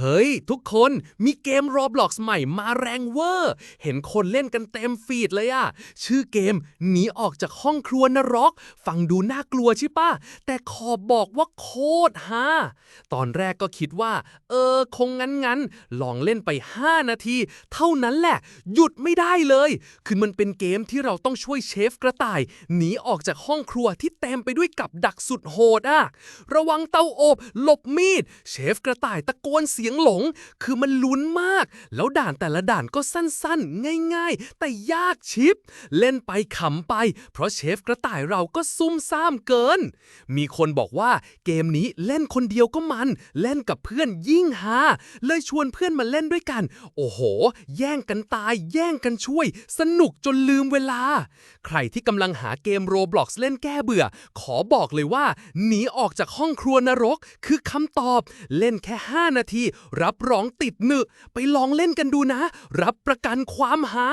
เฮ้ย ทุกคนมีเกม Roblox ใหม่มาแรงเวอร์ เห็นคนเล่นกันเต็มฟีดเลยอะชื่อเกมหนีออกจากห้องครัวนรก ฟังดูน่ากลัวใช่ปะแต่ขอบอกว่าโคตรฮาตอนแรกก็คิดว่า เออ คงงั้นงั้นๆลองเล่นไป 5 นาที เท่านั้นแหละ หยุดไม่ได้เลย คือมันเป็นเกมที่เราต้องช่วยเชฟกระต่าย หนีออกจากห้องครัวที่เต็มไปด้วยกับดักสุดโหดอะระวังเตาอบ หลบมีด เชฟกระต่ายตะโกนเสียงหลง คือมันลุ้นมาก แล้วด่านแต่ละด่านก็สั้นๆ ง่ายๆ แต่ยากชิบเล่นไปขำไป เพราะเชฟกระต่ายเราก็ซุ่มซ่ามเกิน มีคนบอกว่าเกมนี้เล่นคนเดียวก็มัน เล่นกับเพื่อนยิ่งฮาเลยชวนเพื่อนมาเล่นด้วยกัน โอ้โห แย่งกันตาย แย่งกันช่วย สนุกจนลืมเวลา ใครที่กำลังหาเกม Roblox เล่นแก้เบื่อ ขอบอกเลยว่า หนีออกจากห้องครัวนรก คือคำตอบ เล่นแค่ 5 นาทีรับรองติดหนึ ไปลองเล่นกันดูนะ รับประกันความฮา